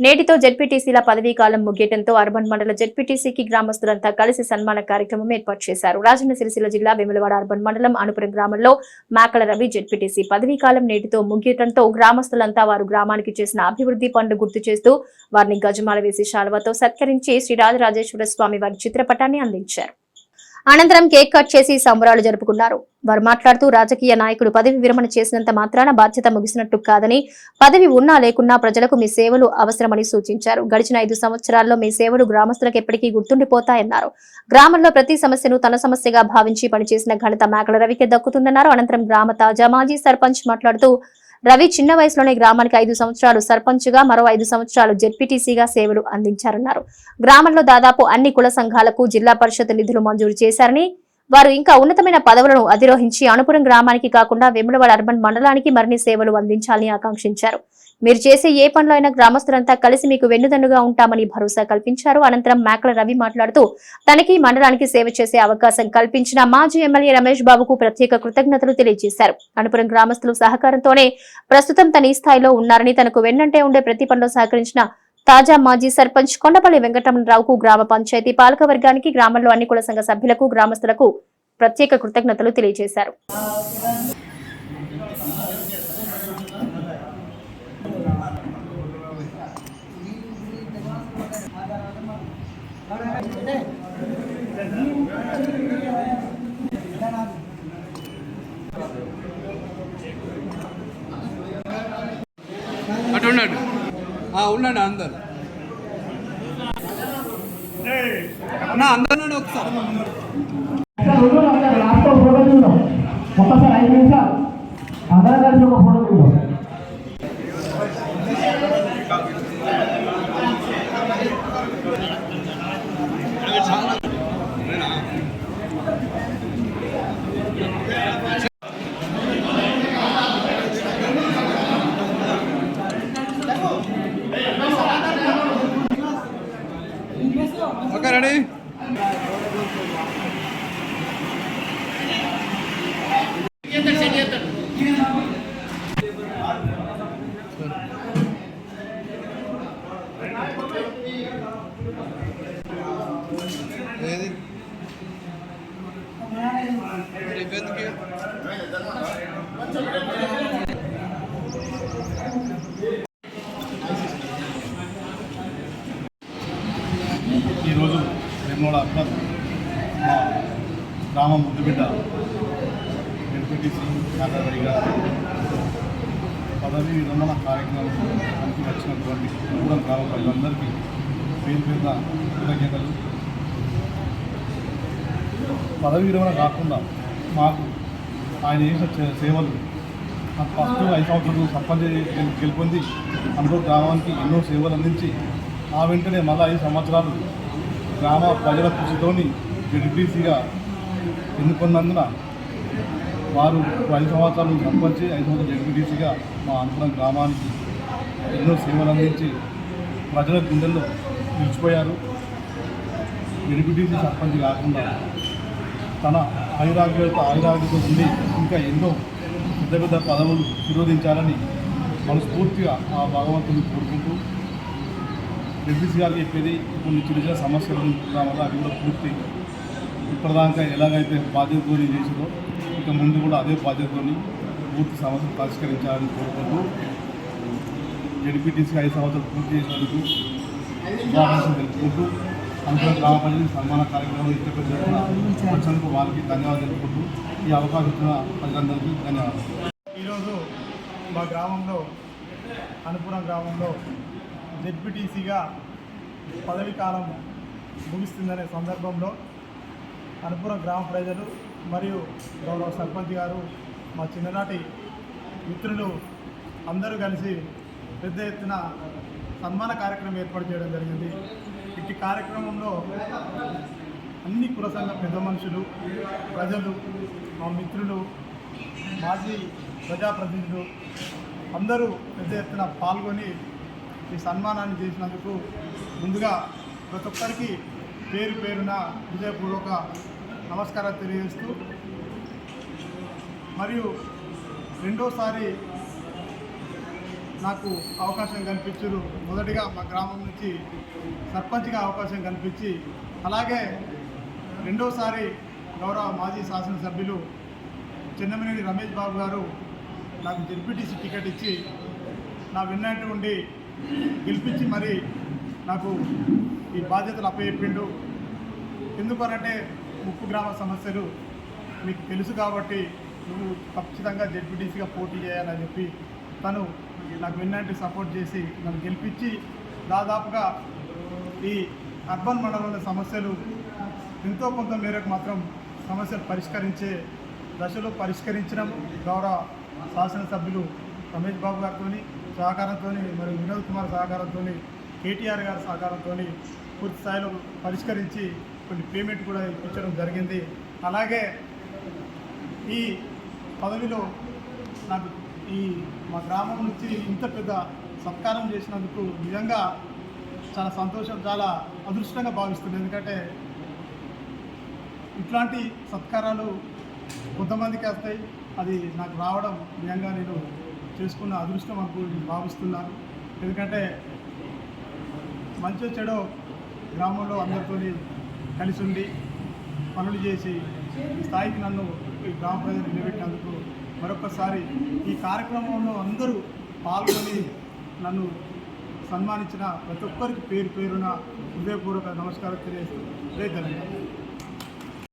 నేటితో జెడ్పీటీసీల పదవీ కాలం ముగియటంతో అర్బన్ మండల జెడ్పీటీసీకి గ్రామస్తులంతా కలిసి సన్మాన కార్యక్రమం ఏర్పాటు చేశారు. రాజన్న సిరిసిల్ల జిల్లా వేములవాడ అర్బన్ మండలం అనుపురం గ్రామంలో మేకల రవి జెడ్పీటీసీ పదవీ కాలం నేటితో ముగియటంతో గ్రామస్తులంతా వారు గ్రామానికి చేసిన అభివృద్ధి పనులు గుర్తు చేస్తూ వారిని గజమాల వేసి శాలువతో సత్కరించి శ్రీ రాజరాజేశ్వర స్వామి వారి చిత్రపటాన్ని అందించారు. అనంతరం కేక్ కట్ చేసి సంబరాలు జరుపుకున్నారు. వారు మాట్లాడుతూ రాజకీయ నాయకుడు పదవి విరమణ చేసినంత మాత్రాన బాధ్యత ముగిసినట్టు కాదని పదవి ఉన్నా లేకున్నా ప్రజలకు మీ సేవలు అవసరమని సూచించారు. గడిచిన ఐదు సంవత్సరాల్లో మీ సేవలు గ్రామస్తులకు ఎప్పటికీ గుర్తుండిపోతాయన్నారు. గ్రామంలో ప్రతి సమస్యను తన సమస్యగా భావించి పనిచేసిన ఘనత మేకల రవికి దక్కుతుందన్నారు. అనంతరం గ్రామ తాజా మాజీ సర్పంచ్ మాట్లాడుతూ రవి చిన్న వయసులోనే గ్రామానికి ఐదు సంవత్సరాలు సర్పంచ్గా మరో ఐదు సంవత్సరాలు జెడ్పీటీసీగా సేవలు అందించారన్నారు. గ్రామంలో దాదాపు అన్ని కుల సంఘాలకు జిల్లా పరిషత్ నిధులు మంజూరు చేశారని వారు ఇంకా ఉన్నతమైన పదవులను అధిరోహించి అణుపురం గ్రామానికి కాకుండా వెములవాడ అర్బన్ మండలానికి మరిన్ని సేవలు అందించాలని ఆకాంక్షించారు. మీరు చేసే ఏ పనులు అయినా గ్రామస్తులంతా కలిసి మీకు వెన్నుదన్నుగా ఉంటామని భరోసా కల్పించారు. అనంతరం మేకల రవి మాట్లాడుతూ తనకి మండలానికి సేవ చేసే అవకాశం కల్పించిన మాజీ ఎమ్మెల్యే రమేష్ బాబుకు ప్రత్యేక కృతజ్ఞతలు తెలియజేశారు. అనుపురం గ్రామస్తుల సహకారంతోనే ప్రస్తుతం తన ఈ స్థాయిలో ఉన్నారని తనకు వెన్నంటే ఉండే ప్రతి పనిలో సహకరించిన తాజా మాజీ సర్పంచ్ కొండపల్లి వెంకటరమణరావుకు గ్రామ పంచాయతీ పాలక వర్గానికి గ్రామంలో అన్ని కుల సంఘ సభ్యులకు గ్రామస్తులకు ప్రత్యేక కృతజ్ఞతలు తెలియజేశారు. అటు ఉండండి. ఉండండి అందరు. అన్న అందరు ఒకసారి. എന്താണ്? ഏത്? ఎంపీటీసీ నాగరవి గారు విరమణ కార్యక్రమానికి వచ్చినటువంటి కూడా గ్రామ ప్రజలందరికీ పేరు పేద కృతజ్ఞతలు పదవీ విరమణ కాకుండా మాకు ఆయన చేసిన సేవలు నాకు ఫస్ట్ ఐదు సంవత్సరాలు సర్పంచ్ గెలుపొంది అందరూ గ్రామానికి ఎన్నో సేవలు అందించి ఆ వెంటనే మళ్ళీ ఐదు సంవత్సరాలు గ్రామ ప్రజల కృషితోని జడ్పీసీగా ఎన్నుకున్నందున వారు ఐదు సంవత్సరాలు సర్పంచ్ ఐదు సంవత్సరాలు జడ్పీటీసీగా మా అనుకున్న గ్రామానికి ఎన్నో సేవలు అందించి ప్రజల గుండెల్లో నిలిచిపోయారు. జడ్పీటీసీ సర్పంచ్ కాకుండా తన ఆయురాగ్యత ఆయురాగ్యత ఉండి ఇంకా ఎన్నో పెద్ద పెద్ద పదవులు నిరోధించాలని మనస్ఫూర్తిగా ఆ భగవంతుని కోరుకుంటూ ఎంపీసీ గారికి చెప్పేది కొన్ని చిన్న చిన్న సమస్యలు ఉండడం వల్ల అవి కూడా పూర్తి ఇప్పటిదాకా ఎలాగైతే బాధ్యతతోని చేసిందో ఇక ముందు కూడా అదే బాధ్యతతోని పూర్తి సమస్యలు పరిష్కరించాలని కోరుకుంటూ జడ్పీటీసీ ఐదు సంవత్సరాలు పూర్తి చేసినందుకు శుభాకాంక్షలు తెలుపుకుంటూ అనుకున్న గ్రామ ప్రజలకు సన్మాన కార్యక్రమం ఇష్టపడిన వచ్చినందుకు వారికి ధన్యవాదాలు తెలుపుకుంటూ ఈ అవకాశం ఇచ్చిన ప్రజలందరికీ ధన్యవాదాలు. ఈరోజు మా గ్రామంలో అనుపురం గ్రామంలో జెడ్పీటీసీగా పదవి కాలం ముగిస్తుందనే సందర్భంలో అనుపురం గ్రామ ప్రజలు మరియు గౌరవ సర్పంచ్ గారు మా చిన్ననాటి మిత్రులు అందరూ కలిసి పెద్ద ఎత్తున సన్మాన కార్యక్రమం ఏర్పాటు చేయడం జరిగింది. ఇట్టి కార్యక్రమంలో అన్ని కులసంఘ పెద్ద మనుషులు ప్రజలు మా మిత్రులు మాజీ ప్రజాప్రతినిధులు అందరూ పెద్ద ఎత్తున పాల్గొని ఈ సన్మానాన్ని చేసినందుకు ముందుగా ప్రతి ఒక్కరికి పేరు పేరున హృదయపూర్వక నమస్కారాలు తెలియజేస్తూ మరియు రెండోసారి నాకు అవకాశం కనిపించారు మొదటిగా మా గ్రామం నుంచి సర్పంచ్గా అవకాశం కనిపించి అలాగే రెండోసారి గౌరవ మాజీ శాసనసభ్యులు చిన్నమినేని రమేష్ బాబు గారు నాకు జెడ్పీటీసీ టికెట్ ఇచ్చి నా విన్నట్టు ఉండి గెలిపించి మరి నాకు ఈ బాధ్యతలు అప్పచెప్పిండు. ఎందుకనంటే ముప్పు గ్రామ సమస్యలు మీకు తెలుసు కాబట్టి నువ్వు ఖచ్చితంగా జడ్పీటీసీగా పోటీ చేయాలని చెప్పి తను నాకు విన్నట్టు సపోర్ట్ చేసి నన్ను గెలిపించి దాదాపుగా ఈ అర్బన్ మండలంలో సమస్యలు ఎంతో కొంత మేరకు మాత్రం సమస్యలు పరిష్కరించే దశలో పరిష్కరించడం గౌరవ శాసనసభ్యులు రమేష్ బాబు గారితో సహకారంతో మరియు వినోద్ కుమార్ సహకారంతో కేటీఆర్ గారి సహకారంతో పూర్తి స్థాయిలో పరిష్కరించి కొన్ని పేమెంట్ కూడా ఇప్పించడం జరిగింది. అలాగే ఈ పదవిలో నాకు ఈ మా గ్రామం నుంచి ఇంత పెద్ద సత్కారం చేసినందుకు నిజంగా చాలా సంతోషం చాలా అదృష్టంగా భావిస్తుంది ఎందుకంటే ఇట్లాంటి సత్కారాలు కొంతమందికి వస్తాయి. అది నాకు రావడం నిజంగా నేను చేసుకున్న అదృష్టం అనుకో భావిస్తున్నాను. ఎందుకంటే మంచి చెడో గ్రామంలో అందరితో కలిసి ఉండి పనులు చేసి ఈ స్థాయికి నన్ను ఈ గ్రామ ప్రజలు నిలబెట్టినందుకు మరొకసారి ఈ కార్యక్రమంలో అందరూ పాల్గొని నన్ను సన్మానించిన ప్రతి ఒక్కరికి పేరు పేరున హృదయపూర్వక నమస్కారం తెలియజేస్తూ జై